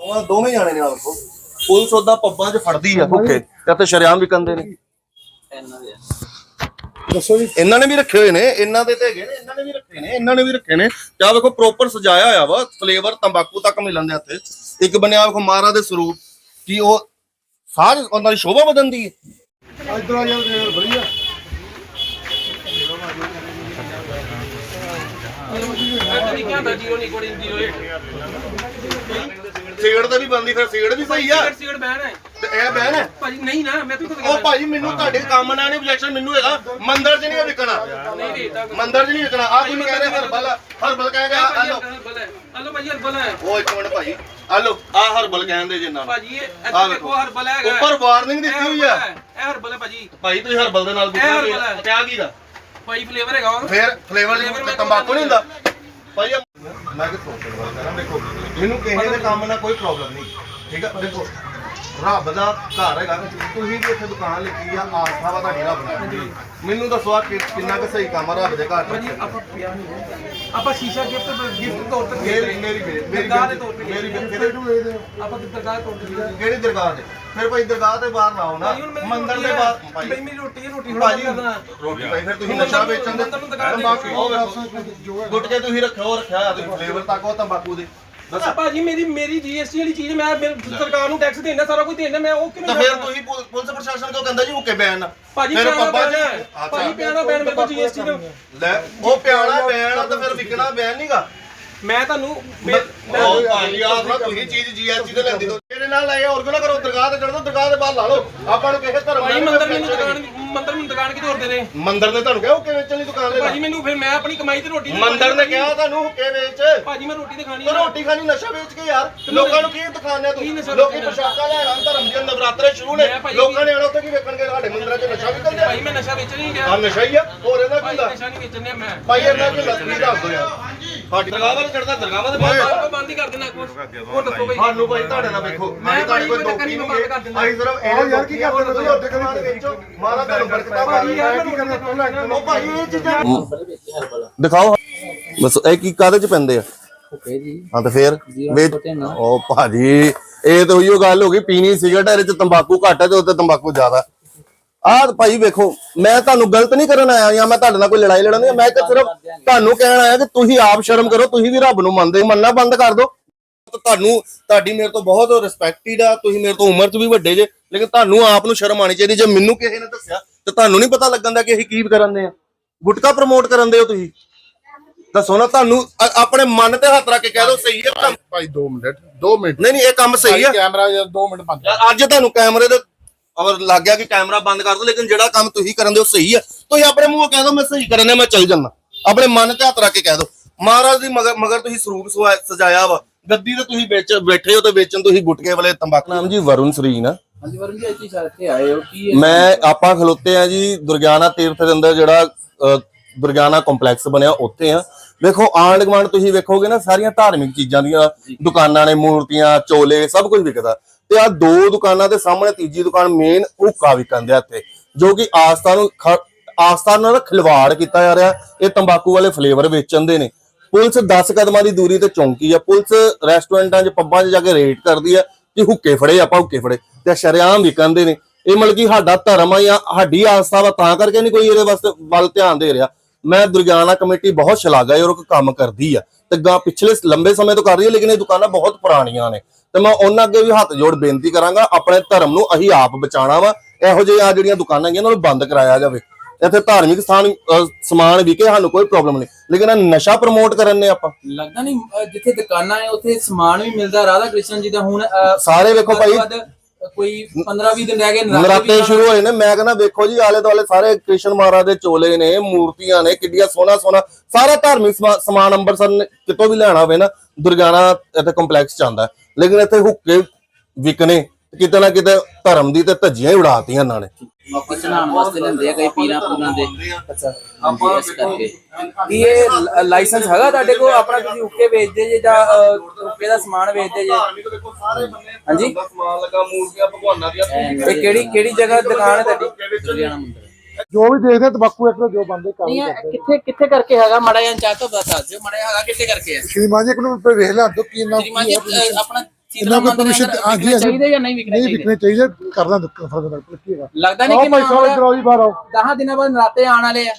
ਉਹ ਦੋਵੇਂ ਜਾਣੇ ਨੇ ਪੁਲਿਸ ਉਹਦਾ ਪੱਬਾਂ 'ਚ ਫੜਦੀ ਆ ਭੁੱਖੇ ਤੇ ਇੱਥੇ ਸ਼ਰਿਆਮ ਵਿਕੰਦੇ ਨੇ। ਦੱਸੋ ਜੀ। ਇਹਨਾਂ ਨੇ ਵੀ ਰੱਖੇ ਹੋਏ ਨੇ। ਇਹਨਾਂ ਦੇ ਤੇ ਹੈਗੇ ਨੇ। ਇਹਨਾਂ ਨੇ ਵੀ ਰੱਖੇ ਨੇ। ਇਹਨਾਂ ਨੇ ਵੀ ਰੱਖੇ ਨੇ। ਕਿਆ ਵੇਖੋ ਪ੍ਰੋਪਰ ਸਜਾਇਆ ਹੋਇਆ ਵਾ। ਫਲੇਵਰ ਤੰਬਾਕੂ ਤੱਕ ਮਿਲਣ ਦੇ ਇੱਥੇ ਇੱਕ ਬਣਿਆ ਵੇਖੋ ਮਹਾਰਾਜ ਦੇ ਸਰੂਪ। ਕੀ ਉਹ ਸਾਜ ਉਹਨਾਂ ਦੀ ਸ਼ੋਭਾ ਹੈ ਇਧਰ ਆ ਤਰੀਕਿਆਂ ਦਾ 0 ਨਿਕੋਡਿਨ 08 ਸਿਗਰਟ ਤਾਂ ਵੀ ਬੰਦੀ ਫਿਰ ਸਿਗਰਟ ਵੀ ਸਹੀ ਆ। ਸਿਗਰਟ ਸਿਗਰਟ ਬੈਨ ਹੈ। ਤੇ ਇਹ ਬਹਿਣ ਹੈ? ਭਾਜੀ ਨਹੀਂ ਨਾ ਮੈਂ ਤਾਂ ਉਹ ਭਾਜੀ ਮੈਨੂੰ ਤੁਹਾਡੇ ਕੰਮ ਨਾਲ ਨਹੀਂ objection ਮੈਨੂੰ ਹੈਗਾ ਮੰਦਰ 'ਚ ਨਹੀਂ ਵਿਕਣਾ। ਨਹੀਂ ਦੇਤਾ ਮੰਦਰ 'ਚ ਨਹੀਂ ਵਿਕਣਾ। ਆ ਕੋਈ ਕਹਿ ਰਿਹਾ ਹਰਬਲ ਹਰਬਲ ਕਹਿ ਗਿਆ ਆ ਲੋ ਹਲੋ। ਭਾਜੀ ਹਰਬਲ ਹੈ। ਉਹ ਇੱਕ ਮਿੰਟ ਭਾਜੀ ਆ ਲੋ ਆ ਹਰਬਲ ਕਹਿੰਦੇ ਜਿੰਨਾਂ ਭਾਜੀ ਇਹ ਦੇਖੋ ਹਰਬਲ ਹੈਗਾ। ਉੱਪਰ ਵਾਰਨਿੰਗ ਦਿੱਤੀ ਹੋਈ ਆ। ਇਹ ਹਰਬਲ ਹੈ ਭਾਜੀ। ਭਾਈ ਤੁਸੀਂ ਹਰਬਲ ਦੇ ਨਾਲ ਹੈ। ਕਿਆ ਕੀਦਾ ਭਾਈ ਫਲੇਵਰ ਹੈਗਾ। ਫੇਰ ਫਲੇਵਰ ਤੰਬਾਕੂ ਨਹੀਂ ਹੁੰਦਾ। ਭਾਈ ਮੈਂ ਕਿ ਸੋਚ ਰਿਹਾ ਕਰਾਂ? ਦੇਖੋ ਮੈਨੂੰ ਕਿਸੇ ਦੇ ਕੰਮ ਨਾਲ ਕੋਈ ਪ੍ਰੋਬਲਮ ਨਹੀਂ ਠੀਕ ਆ? ਦੇਖੋ ਰੱਬ ਦਾ ਘਰ ਹੈਗਾ ਤੁਸੀਂ ਵੀ ਇੱਥੇ ਦੁਕਾਨ ਲੱਗੀ ਆ ਆਸਥਾ ਵਾ ਤੁਹਾਡੀ ਰੱਬ ਨਾਲ। ਮੈਨੂੰ ਦੱਸੋ ਆ ਕਿ- ਕਿੰਨਾ ਕੁ ਸਹੀ ਕੰਮ ਆ ਰੱਬ ਦੇ ਘਰ ਭਾਜੀ ਚ ਆਪਾਂ ਪਿਆ ਨਹੀਂ ਆਪਾਂ ਸ਼ੀਸ਼ਾ ਗਿਫਟ ਗਿਫਟ ਤੌਰ ਤੇ ਦੇ ਮੇਰੀ ਮੇਰੀ ਮੇਰੀ ਮੇਰੀ ਦਰਗਾਹ ਦੇ ਤੌਰ ਤੇ ਮੇਰੀ ਦੇ ਕਿਹੜੇ ਆਪਾਂ ਦਰਗਾਹ ਤੌਰ ਤੇ ਦੇ ਕਿਹੜੀ ਦਰਗਾਹ ਤੇ? ਫਿਰ ਭਾਈ ਦਰਗਾਹ ਤੇ ਬਾਹਰ ਲਾਓ ਨਾ। ਭਾਜੀ ਹੁਣ ਮੇਰੀ ਮੰਦਰ ਰੋਟੀ ਦੇ ਹੈ। ਬਾਹਰ ਭਾਈ ਭਾਈ ਮੇਰੀ ਰੋਟੀ ਹੈ ਰੋਟੀ ਥੋੜਾ ਭਾਜੀ ਰੋਟੀ ਭਾਈ ਫਿਰ ਤੁਸੀਂ ਨਸ਼ਾ ਵੇਚਣ ਦੇ ਮੰਦਰ ਨੂੰ ਦੁਕਾਨ ਦੇ। ਤੰਬਾਕੂ ਉਹ ਵੇਖੋ। ਗੁਟਕੇ ਤੁਸੀਂ ਰੱਖਿਆ ਉਹ ਰੱਖਿਆ ਹੋਇਆ ਤੁਸੀਂ ਫਲੇਵਰ ਤੱਕ ਉਹ ਤੰਬਾਕੂ ਦੇ। ਦੱਸ। ਭਾਜੀ ਮੇਰੀ ਮੇਰੀ ਜੀਐਸਟੀ ਵਾਲੀ ਚੀਜ਼ ਮੈਂ ਮੇਰੇ ਸਰਕਾਰ ਨੂੰ ਟੈਕਸ ਦੇਣਾ ਸਾਰਾ ਕੁਝ ਦੇਣਾ ਮੈਂ ਉਹ ਤਾਂ ਫਿਰ? ਤੁਸੀਂ ਪੁਲ- ਪੁਲਿਸ ਪ੍ਰਸ਼ਾਸਨ ਕਿਉਂ ਕਹਿੰਦਾ ਜੀ ਹੁੱਕੇ ਬੈਨ। ਨਾ ਭਾਜੀ ਫਿਰ ਪਿਆਣਾ ਪੱਬਾਂ 'ਚ- ਬੈਨ ਹੈ। ਅੱਛਾ। ਭਾਜੀ ਪਿਆਣਾ ਬੈਨ ਮੇਰੇ ਕੋਲ ਜੀਐਸਟੀ ਦਾ। ਲੈ ਉਹ ਪਿਆਣਾ ਬੈਨ ਆ ਤਾਂ ਫਿਰ ਵਿਕਣਾ ਬੈਨ ਨਹੀਂਗਾ ਮੈਂ ਤੁਹਾਨੂੰ ਮੈਂ- ਉਹ ਭਾਈ ਆ ਨਾ ਤੁਸੀਂ ਚੀਜ਼ ਜੀਐਸਟੀ ਤੇ ਲੈਂਦੀ ਦੋ ਇਹਦੇ ਨਾਲ ਲੈ ਹੋਰ ਕਿਉਂ ਨਾ ਕਰੋ? ਦਰਗਾਹ ਤੇ ਚੜ੍ਹੋ ਦਰਗਾਹ ਦੇ ਬਾਹਰ ਲਾ ਲਓ। ਆਪਾਂ ਨੂੰ ਕਿਸੇ ਧਰਮ ਨਾਲ ਮੰਦਰ ਮੈਨੂੰ ਦੁਕਾਨ ਮੰਦਰ ਮੈਨੂੰ ਦੁਕਾਨ ਕਿਤੇ ਹੋਰ ਦੇ ਦੇ? ਮੰਦਰ ਨੇ ਤੁਹਾਨੂੰ ਕਿਹਾ ਹੁੱਕੇ ਵੇਚਣ ਲਈ ਦੁਕਾਨ ਦੇ ਭਾਜੀ ਮੈਨੂੰ ਫਿਰ ਮੈਂ ਆਪਣੀ ਕਮਾਈ ਤੇ ਰੋਟੀ ਮੰਦਰ ਨੇ ਕਿਹਾ ਤੁਹਾਨੂੰ ਹੁੱਕੇ ਵੇਚ ਭਾਜੀ ਮੈਂ ਰੋਟੀ ਤੇ ਖਾਣੀ ਤੇ ਹੈ ਰੋਟੀ ਖਾਣੀ ਨਸ਼ਾ ਵੇਚ ਕੇ ਯਾਰ। ਲੋਕਾਂ ਨੂੰ ਕੀ ਕੀ ਤੂੰ ਲੋਕੀ? ਪੋਸ਼ਾਕਾਂ ਲੈਣਾ ਧਰਮ ਦੇ ਨਵਰਾਤਰੇ ਸ਼ੁਰੂ ਨੇ। ਭਾਈ ਲੋਕਾਂ ਨੇ ਆਣਾ ਉੱਥੇ ਕੀ ਵੇਖਣਗੇ? ਸਾਡੇ ਮੰਦਿਰਾਂ 'ਚ ਨਸ਼ਾ ਵਿਕਣ ਭਾਈ ਮੈਂ ਨਸ਼ਾ ਵੇਚ ਨਹੀਂ ਆ ਗਿਆ ਨਸ਼ਾ ਹੀ ਆ। ਹੋਰ ਇਹਨਾਂ ਕੀ ਭਾਈ ਹੁੰਦਾ? ਨਸ਼ਾ ਨਹੀਂ ਵੇਚਣ ਡਿਆ ਮੈਂ। ਭਾਈ ਇਹਨਾਂ ਕੀ ਕੀ ਦੱਸ ਦੋ ਯਾਰ। ਸਾਡੀ ਦਰਗਾਹ ਵੱਲ ਚੜਦਾ ਦਰਗਾਹ ਵੱਲ ਮੈਂ ਬਾਹਰ ਬੰਦ ਹੀ ਕਰ ਦੇਣਾ ਕੁਝ ਹੋਰ ਦੱਸੋ ਭਾਈ ਸਾਨੂੰ ਭਾਈ ਤੁਹਾਡੇ ਨਾਲ ਵੇਖੋ। ਮੈਂ ਮੈਂ ਤੁਹਾਡੇ ਕੋਲ ਭਾਈ ਦੋਖੀ ਮੈਂ ਨਹੀਂ ਬੰਦ ਕਰ ਦਿੰਦਾ। ਅਸੀਂ ਸਿਰਫ ਆਹ ਯਾਰ ਕੀ ਕਰਦੇ ਹੋ ਤੁਸੀਂ? ਉੱਥੇ ਕਿਹੜੀ ਵੇਚੋ। ਮਾਰਾ ਤੁਹਾਨੂੰ ਬਰਕਤਾਂ ਭਾਈ ਯਾਰ ਮੈਂ ਕੀ ਕਰਨਾ ਤੂੰ ਲੈ ਕੇ ਉਹ ਭਾਈ ਇਹ ਚੀਜ਼ਾਂ ਦਿਖਾਓ। ਬਸ ਇਹ ਕੀ ਕਾਦੇ ਚ ਪੈਂਦੇ ਆ? ਓਕੇ ਜੀ। ਹਾਂ ਤੇ ਫੇਰ। ਉਹ ਭਾਜੀ ਇਹ ਤਾਂ ਉਹੀਓ ਗੱਲ ਹੋ ਗਈ। ਪੀਣੀ ਸਿਗਰਟ ਇਹਦੇ ਚ ਤੰਬਾਕੂ ਘੱਟ ਹੈ ਤੇ ਉੱਤੇ ਤੰਬਾਕੂ ਜ਼ਿਆਦਾ। ਆਹ ਭਾਈ ਵੇਖੋ ਮੈਂ ਤੁਹਾਨੂੰ ਗਲਤ ਨਹੀਂ ਕਰਨ ਆਇਆ ਜਾਂ ਮੈਂ ਤੁਹਾਡੇ ਨਾਲ ਕੋਈ ਲੜਾਈ ਲੜਨ ਨਹੀਂ ਮੈਂ ਤਾਂ ਸਿਰਫ ਤੁਹਾਨੂੰ ਕਹਿਣ ਆਇਆ ਕਿ ਤੁਸੀਂ ਆਪ ਸ਼ਰਮ ਕਰੋ ਤੁਸੀਂ ਵੀ ਰੱਬ ਨੂੰ ਮੰਨਦੇ ਹੋ, ਮੰਨਣਾ ਬੰਦ ਕਰ ਦਿਓ। ਤੁਹਾਨੂੰ ਤੁਹਾਡੀ ਮੇਰੇ ਤੋਂ ਬਹੁਤ ਰਿਸਪੈਕਟਡ ਆ ਤੁਸੀਂ ਮੇਰੇ ਤੋਂ ਉਮਰ 'ਚ ਵੀ ਵੱਡੇ ਜੇ ਲੇਕਿਨ ਤੁਹਾਨੂੰ ਆਪ ਨੂੰ ਸ਼ਰਮ ਆਣੀ ਚਾਹੀਦੀ ਜੇ ਮੈਨੂੰ ਕਿਸੇ ਨੇ ਦੱਸਿਆ ਤੇ ਤੁਹਾਨੂੰ ਨਹੀਂ ਪਤਾ ਲੱਗਣ ਦਾ ਕਿ ਅਸੀਂ ਕੀ ਕਰਨ ਦੇ ਆ। ਗੁਟਕਾ ਪ੍ਰਮੋਟ ਕਰਨ ਦੇ ਹੋ ਤੁਸੀਂ। ਦੱਸੋ ਨਾ ਤੁਹਾਨੂੰ ਆਪਣੇ ਮਨ ਤੇ ਹੱਥ ਰੱਖ ਕੇ ਕਹਿ ਦਿਓ ਸਹੀ ਹੈ ਭਾਈ 2 ਮਿੰਟ 2 ਮਿੰਟ। ਨਹੀਂ ਨਹੀਂ ਇਹ ਕੰਮ ਸਹੀ ਆ। ਕੈਮਰਾ ਯਾਰ 2 ਮਿੰਟ ਬੰਦ ਅੱਜ ਤੁਹਾਨੂੰ ਕੈਮਰੇ ਦੇ ਅਵਰ ਲੱਗ ਗਿਆ ਕਿ ਕੈਮਰਾ ਬੰਦ ਕਰ ਦੋ ਲੇਕਿਨ ਜਿਹੜਾ ਕੰਮ ਤੁਸੀਂ ਕਰਨ ਦੇ ਉਹ ਸਹੀ ਆ ਤੁਸੀਂ ਆਪਣੇ ਮੂੰਹੋਂ ਕਹਿ ਦਿਓ ਮੈਂ ਸਹੀ ਕਰਨ ਦੇ ਮੈਂ ਚੱਲ ਜਾਂਦਾ। ਆਪਣੇ ਮਨ ਤੇ ਹੱਥ ਰੱਖ ਕੇ ਕਹਿ ਦਿਓ ਮਹਾਰਾਜ ਦੀ ਮਗਰ ਮਗਰ ਤੁਸੀਂ ਸਰੂਪ ਸਜਾਇਆ ਵਾ। ਗੱਦੀ ਤੇ ਤੁਸੀਂ ਵਿੱਚ ਬੈਠੇ ਹੋ ਤੇ ਵੇਚਣ ਤੁਸੀਂ ਗੁਟਕੇ ਵਾਲੇ ਤੰਬਾਕੂ। ਨਾਮ ਜੀ ਵਰੁਣ ਸਰੀਨ ਆ ਹਾਂਜੀ ਵਰੁਣ ਜੀ ਇੱਥੇ ਸਾਰੇ ਇੱਥੇ ਆਏ ਹੋ। ਕੀ ਹੈ? ਮੈਂ ਆਪਾਂ ਖਲੋਤੇ ਆ ਜੀ ਦੁਰਗਿਆਨਾ ਤੀਰਥ ਦੇ ਅੰਦਰ ਜਿਹੜਾ ਦੁਰਗਿਆਨਾ ਕੰਪਲੈਕਸ ਬਣਿਆ ਉੱਥੇ ਆ ਵੇਖੋ ਆਂਡ ਗਵਾਂਡ ਤੁਸੀਂ ਵੇਖੋਗੇ ਨਾ, ਸਾਰੀਆਂ ਧਾਰਮਿਕ ਚੀਜ਼ਾਂ ਦੀਆਂ ਦੁਕਾਨਾਂ ਨੇ, ਮੂਰਤੀਆਂ, ਚੋਲੇ, ਸਭ ਕੁਝ ਵਿਕਦਾ। ਤੇ ਆ ਦੋ ਦੁਕਾਨਾਂ ਦੇ ਸਾਹਮਣੇ ਤੀਜੀ ਦੁਕਾਨ ਮੇਨ ਹੁੱਕਾ ਵਿਕਣ ਦੇ ਇੱਥੇ, ਜੋ ਕਿ ਆਸਥਾ ਨੂੰ ਖ- ਆਸਥਾ ਨਾਲ ਖਿਲਵਾੜ ਕੀਤਾ ਜਾ ਰਿਹਾ। ਇਹ ਤੰਬਾਕੂ ਵਾਲੇ ਫਲੇਵਰ ਵੇਚਣ ਦੇ ਨੇ। ਪੁਲਿਸ 10 ਕਦਮਾਂ ਦੀ ਦੂਰੀ ਤੇ ਚੌਂਕੀ ਆ। ਪੁਲਿਸ ਰੈਸਟੋਰੈਂਟਾਂ 'ਚ ਪੱਬਾਂ 'ਚ ਜਾ ਕੇ ਰੇਡ ਕਰਦੀ ਆ ਕਿ ਹੁੱਕੇ ਫੜੇ, ਆਪਾਂ ਹੁੱਕੇ ਫੜੇ। ਤੇ ਸ਼ਰਿਆਮ ਵਿਕਣ ਦੇ ਨੇ। ਇਹ ਮਤਲਬ ਕਿ ਸਾਡਾ ਧਰਮ ਆ ਜਾਂ ਸਾਡੀ ਆਸਥਾ ਵਾ, ਤਾਂ ਕਰਕੇ ਨਹੀਂ ਕੋਈ ਇਹਦੇ ਵਾਸਤੇ ਵੱਲ ਧਿਆਨ ਦੇ ਰਿਹਾ। ਮੈਂ ਦੁਰਗਿਆਨਾ ਕਮੇਟੀ ਬਹੁਤ ਸ਼ਲਾਘਾ ਔਰ ਕੰਮ ਕਰਦੀ ਆ। ਤੇ ਗਾ ਪਿਛਲੇ ਲੰਬੇ ਸਮੇਂ ਤੋਂ ਕਰ ਰਹੀ ਹੈ ਲੇਕਿਨ ਇਹ ਦੁਕਾਨਾਂ ਬਹੁਤ ਪੁਰਾਣੀਆਂ ਨੇ। ਤੇ ਮੈਂ ਉਹਨਾਂ ਅੱਗੇ ਵੀ ਹੱਥ ਜੋੜ ਬੇਨਤੀ ਕਰਾਂਗਾ ਆਪਣੇ ਧਰਮ ਨੂੰ ਅਸੀਂ ਆਪ ਬਚਾਉਣਾ ਵਾ। ਇਹੋ ਜਿਹੇ ਆ ਜਿਹੜੀਆਂ ਦੁਕਾਨਾਂ ਹੈਗੀਆਂ ਉਹਨਾਂ ਨੂੰ ਬੰਦ ਕਰਾਇਆ ਜਾਵੇ। ਇੱਥੇ ਧਾਰਮਿਕ ਸਥਾਨ ਸਮਾਨ ਵਿਕੇ ਸਾਨੂੰ ਕੋਈ ਪ੍ਰੋਬਲਮ ਨਹੀਂ। ਲੇਕਿਨ ਇਹ ਨਸ਼ਾ ਪ੍ਰਮੋਟ ਕਰਨ ਨੇ ਆਪਾਂ। ਲੱਗਦਾ ਨਹੀਂ ਜਿੱਥੇ ਦੁਕਾਨਾਂ ਹੈ ਉੱਥੇ ਸਮਾਨ ਵੀ ਮਿਲਦਾ। ਰਾਧਾ ਕ੍ਰਿਸ਼ਨ ਜੀ ਦਾ ਹੁਣ ਸਾਰੇ ਵੇਖੋ ਭਾਈ ਕੋਈ 15 20 ਦਿਨ ਰਹਿ ਗਏ ਨਰਾਤੇ ਸ਼ੁਰੂ ਹੋਏ ਨੇ। ਮੈਂ ਕਹਿੰਦਾ ਵੇਖੋ ਜੀ ਆਲੇ ਦੁਆਲੇ ਸਾਰੇ ਕ੍ਰਿਸ਼ਨ ਮਹਾਰਾਜ ਦੇ ਚੋਲੇ ਨੇ ਮੂਰਤੀਆਂ ਨੇ ਕਿੱਡੀਆਂ ਸੋਹਣਾ ਸੋਹਣਾ ਸਾਰਾ ਧਾਰਮਿਕ ਸਮਾ- ਸਮਾਨ ਅੰਮ੍ਰਿਤਸਰ ਨੇ ਕਿਤੋਂ ਵੀ ਲੈਣਾ ਹੋਵੇ ਨਾ ਦੁਰਗਿਆਨਾ ਇੱਥੇ ਕੰਪਲੈਕਸ ਚ ਆਉਂਦਾ। ਲੇਕਿਨ ਇੱਥੇ ਹੁੱਕੇ ਵਿਕਨੇ ਕਿਤੇ ਨਾ ਕਿਤੇ ਧਰਮ ਦੀ ਤੇ ਧੱਜੀਆਂ ਹੀ ਉਡਾਤੀਆਂ ਇਹਨਾਂ ਨੇ। ਵਾਪਸ ਚੜਾਉਣ ਵਾਸਤੇ ਲੈਂਦੇ ਆ ਕਈ ਪੀਰਾਂ ਪੂਰਾਂ ਦੇ। ਅੱਛਾ। ਆਪਾਂ ਇਸ ਕਰਕੇ। ਕੀ ਇਹ ਲ- ਲਾਇਸੈਂਸ ਹੈਗਾ ਤੁਹਾਡੇ ਕੋਲ? ਆਪਣਾ ਤੁਸੀਂ ਉੱਕੇ ਵੇਚਦੇ ਜੇ ਜਾਂ ਅਹ, ਉੱਕੇ ਦਾ ਸਮਾਨ ਵੇਚਦੇ ਜੇ? ਦੇਖੋ ਸਾਰੇ ਬੰਨੇ ਹਾਂਜੀ। ਸਮਾਨ ਲੱਗਾ ਮੂਰਤੀਆਂ ਭਗਵਾਨਾਂ ਦੀਆਂ ਇਹ ਕਿਹੜੀ ਕਿਹੜੀ ਜਗ੍ਹਾ ਦੁਕਾਨ ਹੈ ਤੁਹਾਡੀ? ਦੁਰਗਿਆਨਾ ਮੰਦਿਰ। ਜੋ ਵੀ ਦੇਖਦੇ ਤਬੱਕੂ ਇੱਕ ਜੋ ਬੰਦੇ ਕੰਮ ਨਹੀਂ ਇਹ ਕਿੱਥੇ ਕਿੱਥੇ ਕਰਕੇ ਹੈਗਾ? ਮੜਾ ਜਾਂ ਚਾਹ ਤੋਂ ਬਤਾ ਦਿਓ। ਮੜਾ ਹੈਗਾ ਕਿੱਥੇ ਕਰਕੇ ਹੈ? ਸ਼੍ਰੀਮਾਨ ਜੀ ਇੱਕ ਨੂੰ ਵੇਖ ਲਾ ਦੋ ਕੀ ਨਾਮ ਸ਼੍ਰੀਮਾਨ ਜੀ ਆਪਣਾ ਇਹਨਾਂ ਕੋਲ ਹਾਂਜੀ, ਵਿਕਣੇ ਅਸੀਂ- ਚਾਹੀਦੇ ਜਾਂ ਨਹੀਂ ਵਿਕਣੇ ਨਹੀਂ ਚਾਹੀਦੇ? ਵਿਕਣੇ ਚਾਹੀਦੇ ਕਰ ਲਾਂ ਦੁੱਖ ਫਰਦਰ ਕੀ ਹੈਗਾ। ਲੱਗਦਾ ਨਹੀਂ ਕਿ ਭਾਈ ਸਾਹਿਬ ਇੱਧਰ ਆਓ ਜੀ ਬਾਹਰ ਆਓ। 10 ਦਿਨਾਂ ਬਾਅਦ ਨਰਾਤੇ ਆਉਣ ਵਾਲੇ ਆ।